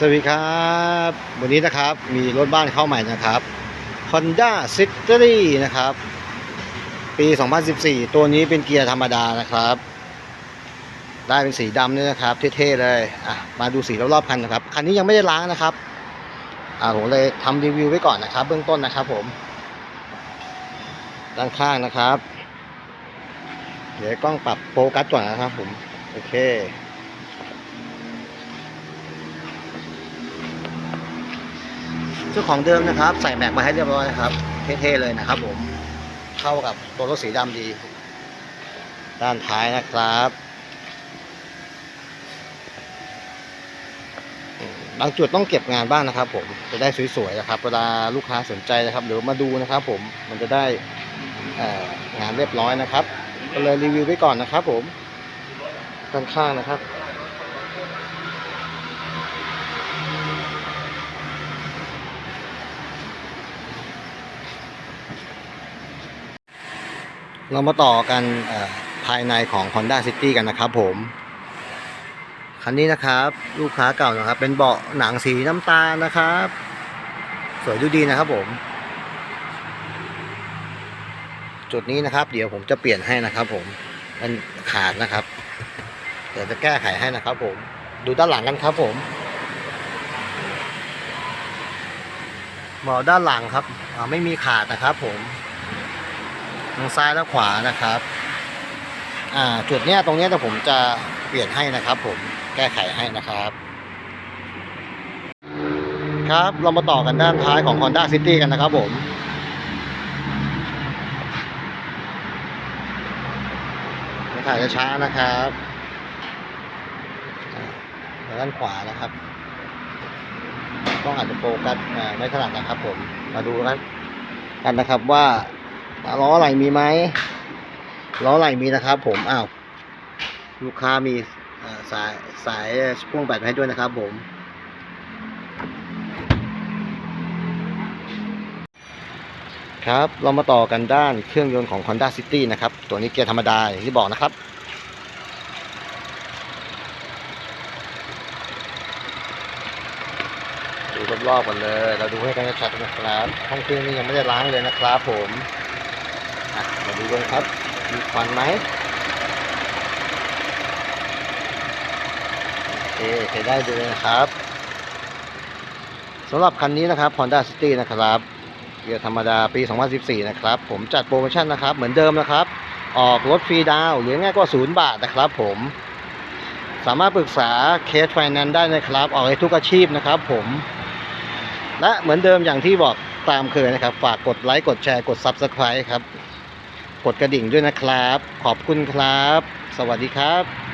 สวัสดีครับ วันนี้นะครับมีรถบ้านเข้าใหม่นะครับ Honda City นะครับ ปี 2014 ตัวนี้เป็นเกียร์ธรรมดานะครับ ได้เป็นสีดำเนี่ยนะครับ เท่ๆเลยอะมาดูสีรอบๆคันนะครับ คันนี้ยังไม่ได้ล้างนะครับอ่าผมเลยทำรีวิวไว้ก่อนนะครับ เบื้องต้นนะครับผม ด้านข้างนะครับ เดี๋ยวกล้องปรับโฟกัสก่อนนะครับผม โอเค เจ้าของเดิมนะครับ ใส่แม็กมาให้เรียบร้อยนะครับ เท่ๆเลยนะครับ ผมเข้ากับตัวรถสีดำดี ด้านท้ายนะครับบางจุดต้องเก็บงานบ้างนะครับ ผมจะได้สวยๆนะครับ เวลาลูกค้าสนใจนะครับหรือมาดูนะครับ ผมมันจะได้งานเรียบร้อยนะครับก็เลยรีวิวไว้ก่อนนะครับ ผมด้านข้างนะครับ เรามาต่อกันภายในของ Honda City กันนะครับผม คันนี้นะครับลูกค้าเก่านะครับ เป็นเบาะหนังสีน้ำตาลนะครับ สวยดูดีนะครับผม จุดนี้นะครับ เดี๋ยวผมจะเปลี่ยนให้นะครับ ผมมันขาดนะครับ เดี๋ยวจะแก้ไขให้นะครับ ผม ดูด้านหลังกันครับผมเบาะด้านหลังครับไม่มีขาดนะครับ ผม ทางซ้ายและขวานะครับอ่าจุดเนี้ยตรงเนี้ยแต่ผมจะเปลี่ยนให้นะครับ ผมแก้ไขให้นะครับ ครับเรามาต่อกันด้านท้ายของ Honda City กันนะครับผมถ่ายช้าๆนะครับด้านขวานะครับ ต้องอาจจะโฟกัสไม่ถนัดนะครับผม มาดูกันกันนะครับว่า ล้ออะไรมีไหมล้ออะไรมีนะครับ ผมอ้าวลูกค้ามีสายสายพ่วงแบตให้ด้วยนะครับ ผมครับเรามาต่อกันด้านเครื่องยนต์ของ Honda City นะครับ ตัวนี้เกียร์ธรรมดาอย่างที่บอกนะครับ ดูรอบๆกันเลย เราดูให้กันชัดๆนะครับห้องเครื่องนี้ยังไม่ได้ล้างเลยนะครับผม อะมาดูกันครับ มีควันไหมโอเคใช้ได้ดูเลยนะครับสำหรับคันนี้นะครับ Honda City นะครับเกียร์ธรรมดาปี 2014 นะครับ ผมจัดโปรโมชั่นนะครับ เหมือนเดิมนะครับ ออกรถฟรีดาวหรือง่ายกว่า0บาทนะครับผมสามารถปรึกษาเคสไฟแนนซ์ได้นะครับ ออกให้ทุกอาชีพนะครับผม และเหมือนเดิมอย่างที่บอกตามเคยนะครับ ฝากกดไลค์ กดแชร์ กด Subscribe ครับ กดกระดิ่งด้วยนะครับ ขอบคุณครับ สวัสดีครับ